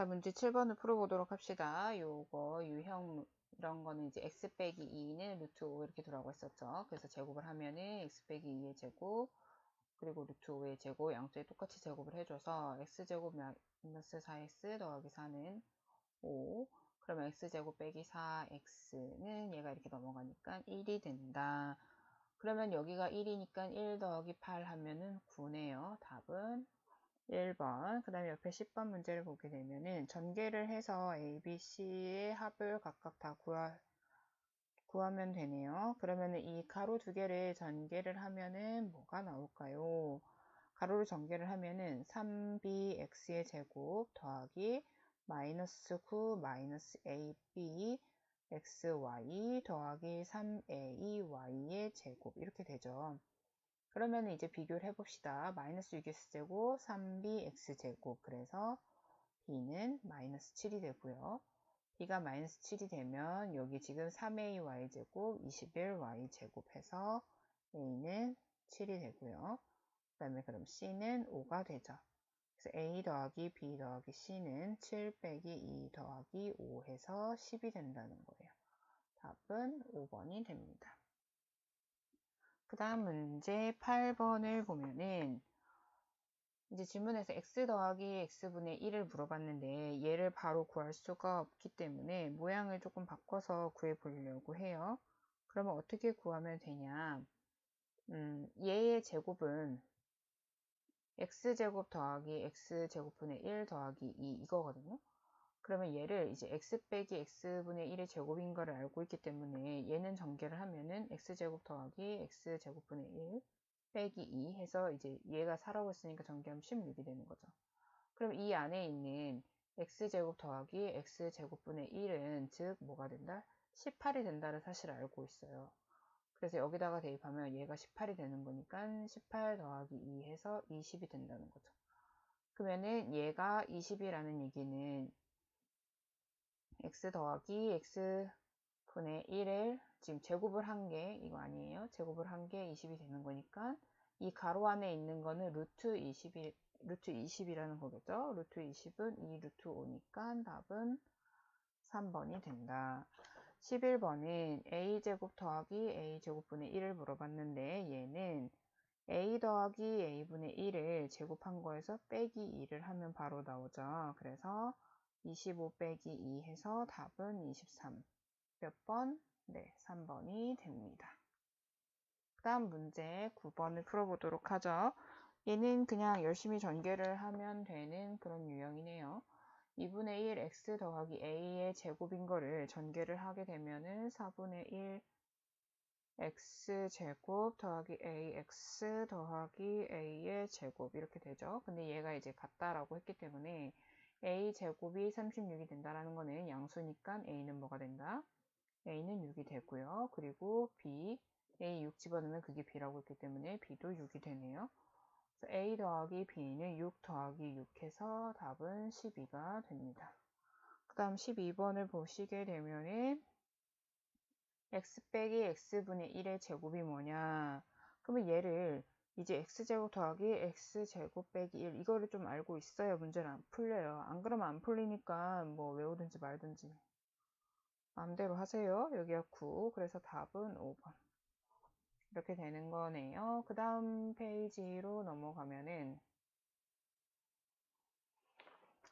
자, 문제 7번을 풀어보도록 합시다. 요거, 유형, 이런 거는 이제 x 빼기 2는 루트 5 이렇게 들어가고 있었죠. 그래서 제곱을 하면은 x 빼기 2의 제곱, 그리고 루트 5의 제곱, 양쪽에 똑같이 제곱을 해줘서 x제곱 마이너스 4x 더하기 4는 5. 그러면 x제곱 빼기 4x는 얘가 이렇게 넘어가니까 1이 된다. 그러면 여기가 1이니까 1 더하기 8 하면은 9네요. 답은 1번. 그 다음에 옆에 10번 문제를 보게 되면은 전개를 해서 A, B, C의 합을 각각 다 구하, 구하면 되네요. 그러면은 이 가로 두 개를 전개를 하면은 뭐가 나올까요? 가로를 전개를 하면은 3bx의 제곱 더하기 마이너스 9 마이너스 ab xy 더하기 3ay의 제곱 이렇게 되죠. 그러면 이제 비교를 해봅시다. 마이너스 6x제곱 3bx제곱 그래서 b는 마이너스 7이 되고요. b가 마이너스 7이 되면 여기 지금 3ay제곱 21y제곱 해서 a는 7이 되고요. 그 다음에 그럼 c는 5가 되죠. 그래서 a 더하기 b 더하기 c는 7 빼기 2 더하기 5 해서 10이 된다는 거예요. 답은 5번이 됩니다. 그 다음 문제 8번을 보면은 이제 질문에서 x 더하기 x분의 1을 물어봤는데 얘를 바로 구할 수가 없기 때문에 모양을 조금 바꿔서 구해 보려고 해요. 그러면 어떻게 구하면 되냐? 음, 얘의 제곱은 x제곱 더하기 x제곱분의 1 더하기 2 이거거든요. 그러면 얘를 이제 x 빼기 x분의 1의 제곱인 거를 알고 있기 때문에 얘는 전개를 하면은 x제곱 더하기 x제곱분의 1 빼기 2 해서 이제 얘가 4라고 했으니까 전개하면 16이 되는 거죠. 그럼 이 안에 있는 x제곱 더하기 x제곱분의 1은 즉 뭐가 된다? 18이 된다는 사실을 알고 있어요. 그래서 여기다가 대입하면 얘가 18이 되는 거니까 18 더하기 2 해서 20이 된다는 거죠. 그러면은 얘가 20이라는 얘기는 x 더하기 x분의 1을 지금 제곱을 한 게 이거 아니에요. 제곱을 한 게 20이 되는 거니까 이 가로 안에 있는 거는 루트 20이 루트 20이라는 거겠죠. 루트 20은 2 루트 5니까 답은 3번이 된다. 11번은 a제곱 더하기 a제곱분의 1을 물어봤는데 얘는 a 더하기 a분의 1을 제곱한 거에서 빼기 2를 하면 바로 나오죠. 그래서 25 빼기 2 해서 답은 23. 몇 번? 네, 3번이 됩니다. 그 다음 문제 9번을 풀어보도록 하죠. 얘는 그냥 열심히 전개를 하면 되는 그런 유형이네요. 2분의 1 x 더하기 a의 제곱인 거를 전개를 하게 되면은 4분의 1 x제곱 더하기 ax 더하기 a의 제곱 이렇게 되죠. 근데 얘가 이제 같다라고 했기 때문에 a 제곱이 36이 된다라는 거는 양수니까 a는 뭐가 된다? a는 6이 되고요. 그리고 b, a 6 집어넣으면 그게 b라고 했기 때문에 b도 6이 되네요. a 더하기 b는 6 더하기 6 해서 답은 12가 됩니다. 그 다음 12번을 보시게 되면은 x 빼기 x분의 1의 제곱이 뭐냐 그러면 얘를 이제 x제곱 더하기 x제곱 빼기 1 이거를 좀 알고 있어야 문제를 안 풀려요. 안 그러면 안 풀리니까 뭐 외우든지 말든지 마음대로 하세요. 여기가 9 그래서 답은 5번 이렇게 되는 거네요. 그 다음 페이지로 넘어가면은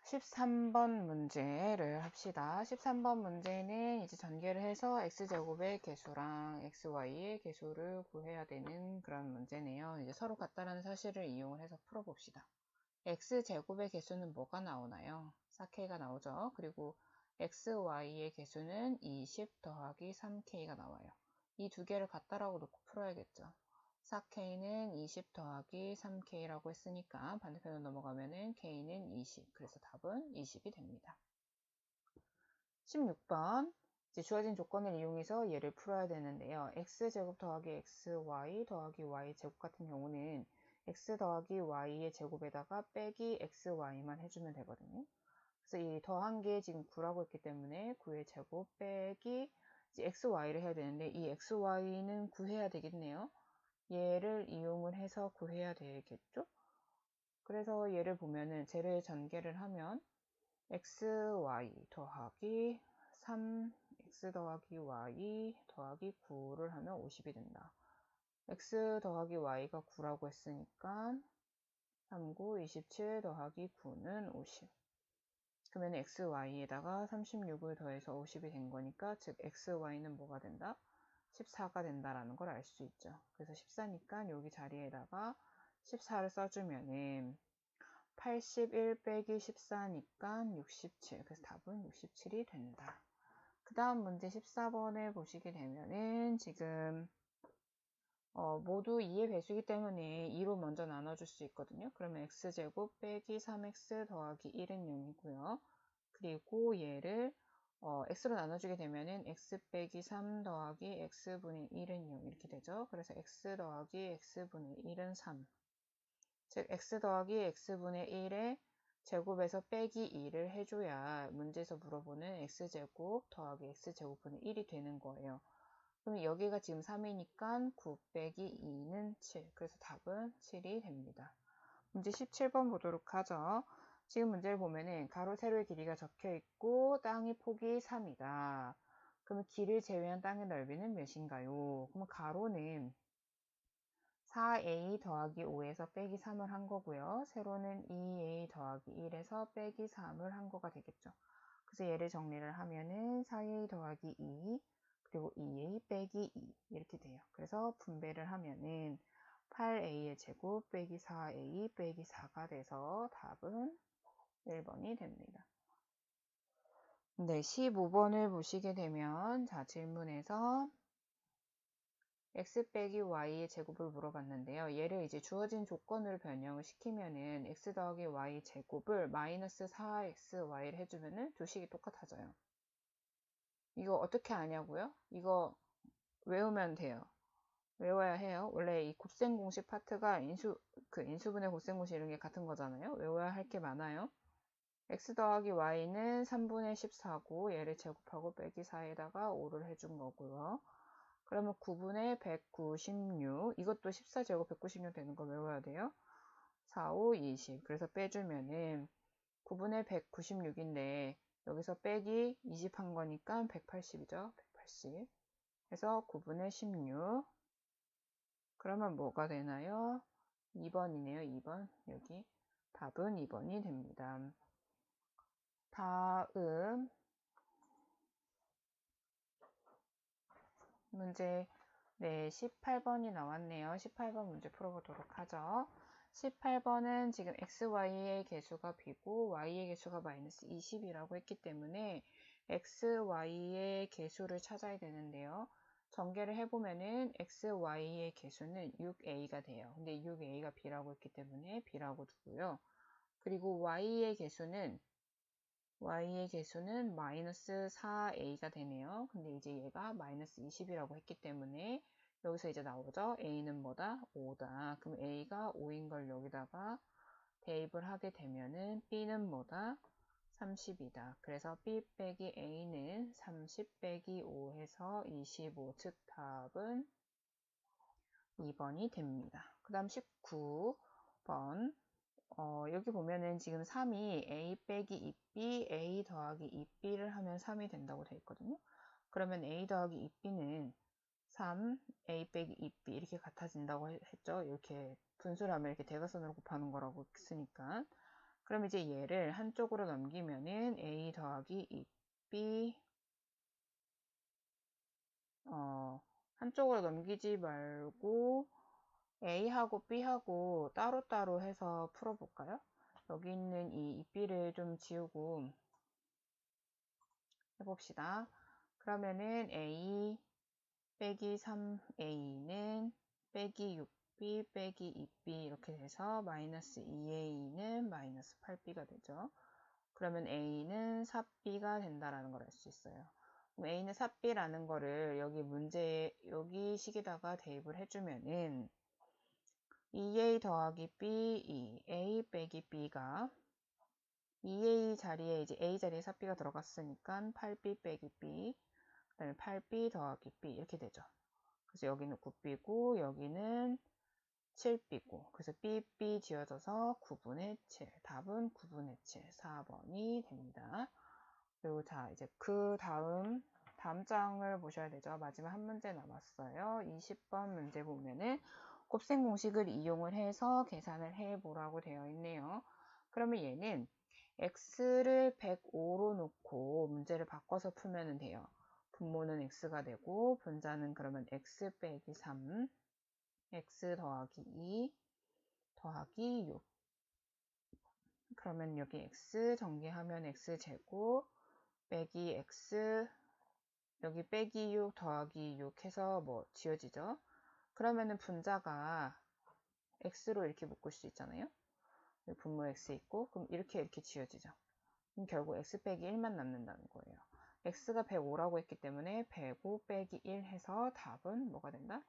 13번 문제를 합시다. 13번 문제는 이제 전개를 해서 x제곱의 개수랑 xy의 개수를 구해야 되는 그런 문제네요. 이제 서로 같다는 사실을 이용을 해서 풀어봅시다. x제곱의 개수는 뭐가 나오나요? 4k가 나오죠. 그리고 xy의 개수는 20 더하기 3k가 나와요. 이 두 개를 같다라고 놓고 풀어야겠죠. 4K는 20 더하기 3K라고 했으니까 반대편으로 넘어가면은 K는 20. 그래서 답은 20이 됩니다. 16번. 이제 주어진 조건을 이용해서 얘를 풀어야 되는데요. x제곱 더하기 xy 더하기 y제곱 같은 경우는 x 더하기 y의 제곱에다가 빼기 xy만 해주면 되거든요. 그래서 이 더한 게 지금 9라고 했기 때문에 9의 제곱 빼기 xy를 해야 되는데 이 xy는 구해야 되겠네요. 얘를 이용을 해서 구해야 되겠죠? 그래서 얘를 보면은 쟤를 전개를 하면 xy 더하기 3 x 더하기 y 더하기 9를 하면 50이 된다. x 더하기 y가 9라고 했으니까 39, 27 더하기 9는 50. 그러면 xy에다가 36을 더해서 50이 된 거니까 즉 xy는 뭐가 된다? 14가 된다라는 걸 알 수 있죠. 그래서 14니까 여기 자리에다가 14를 써주면은 81 빼기 14니까 67. 그래서 답은 67이 된다. 그 다음 문제 14번을 보시게 되면은 지금 어, 모두 2의 배수이기 때문에 2로 먼저 나눠줄 수 있거든요. 그러면 x제곱 빼기 3x 더하기 1은 0이고요. 그리고 얘를 어, x로 나눠주게 되면은 x 빼기 3 더하기 x분의 1은 0 이렇게 되죠. 그래서 x 더하기 x분의 1은 3. 즉 x 더하기 x분의 1에 제곱에서 빼기 2를 해줘야 문제에서 물어보는 x제곱 더하기 x제곱분의 1이 되는 거예요. 그럼 여기가 지금 3이니까 9 빼기 2는 7. 그래서 답은 7이 됩니다. 문제 17번 보도록 하죠. 지금 문제를 보면은 가로 세로의 길이가 적혀 있고 땅의 폭이 3이다. 그러면 길을 제외한 땅의 넓이는 몇인가요? 그러면 가로는 4a 더하기 5에서 빼기 3을 한 거고요. 세로는 2a 더하기 1에서 빼기 3을 한 거가 되겠죠. 그래서 얘를 정리를 하면은 4a 더하기 2 그리고 2a 빼기 2 이렇게 돼요. 그래서 분배를 하면은 8a의 제곱 빼기 4a 빼기 4가 돼서 답은 1번이 됩니다. 네, 15번을 보시게 되면 자 질문에서 x 빼기 y의 제곱을 물어봤는데요. 얘를 이제 주어진 조건으로 변형을 시키면은 x 더하기 y 제곱을 마이너스 4xy를 해주면은 두 식이 똑같아져요. 이거 어떻게 아냐고요? 이거 외우면 돼요. 외워야 해요. 원래 이 곱셈 공식 파트가 인수 그 인수분해 곱셈 공식 이런 게 같은 거잖아요. 외워야 할 게 많아요. X 더하기 y는 3분의 14고 얘를 제곱하고 빼기 4에다가 5를 해준 거고요. 그러면 9분의 196 이것도 14 제곱 196 되는 거 외워야 돼요. 4, 5, 20 그래서 빼주면은 9분의 196인데 여기서 빼기 20 한 거니까 180이죠. 180 그래서 9분의 16 그러면 뭐가 되나요? 2번이네요. 2번 여기 답은 2번이 됩니다. 다음 문제 네 18번이 나왔네요. 18번 문제 풀어보도록 하죠. 18번은 지금 xy의 개수가 b고 y의 개수가 마이너스 20이라고 했기 때문에 xy의 개수를 찾아야 되는데요. 전개를 해보면은 xy의 개수는 6a가 돼요. 근데 6a가 b라고 했기 때문에 b라고 두고요. 그리고 y의 개수는 y의 개수는 마이너스 4a가 되네요. 근데 이제 얘가 마이너스 20이라고 했기 때문에 여기서 이제 나오죠. a는 뭐다? 5다. 그럼 a가 5인 걸 여기다가 대입을 하게 되면은 b는 뭐다? 30이다. 그래서 b 빼기 a는 30 빼기 5 해서 25. 즉 답은 2번이 됩니다. 그 다음 19번 어, 여기 보면은 지금 3이 a 빼기 2b, a 더하기 2b를 하면 3이 된다고 되어 있거든요. 그러면 a 더하기 2b는 3, a 빼기 2b 이렇게 같아진다고 했죠. 이렇게 분수를 하면 이렇게 대각선으로 곱하는 거라고 했으니까. 그럼 이제 얘를 한쪽으로 넘기면은 a 더하기 2b 어, 한쪽으로 넘기지 말고 A하고 B하고 따로따로 해서 풀어볼까요? 여기 있는 이 2B를 좀 지우고 해봅시다. 그러면은 A 빼기 3A는 빼기 6B 빼기 2B 이렇게 돼서 마이너스 2A는 마이너스 8B가 되죠. 그러면 A는 4B가 된다라는 걸 알 수 있어요. A는 4B라는 거를 여기 문제 여기 식에다가 대입을 해주면은 2a 더하기 b, 2, a 빼기 b가 2a 자리에 이제 a 자리에 4b가 들어갔으니까 8b 빼기 b, 그 다음에 8b 더하기 b 이렇게 되죠. 그래서 여기는 9b고 여기는 7B고 그래서 BB 지어져서 9분의 7 답은 9분의 7 4번이 됩니다. 그리고 자 이제 그 다음 다음 장을 보셔야 되죠. 마지막 한 문제 남았어요. 20번 문제 보면은 곱셈 공식을 이용을 해서 계산을 해 보라고 되어 있네요. 그러면 얘는 x를 105로 놓고 문제를 바꿔서 풀면 돼요. 분모는 x가 되고 분자는 그러면 x 빼기 3 x 더하기 2 더하기 6 그러면 여기 x 전개하면 x제곱 빼기 x 여기 빼기 6 더하기 6 해서 뭐 지어지죠 그러면은 분자가 x로 이렇게 묶을 수 있잖아요 분모 x 있고 그럼 이렇게 이렇게 지어지죠 그럼 결국 x 빼기 1만 남는다는 거예요 x가 105라고 했기 때문에 105 빼기 1 해서 답은 뭐가 된다?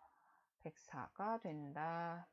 104가 된다.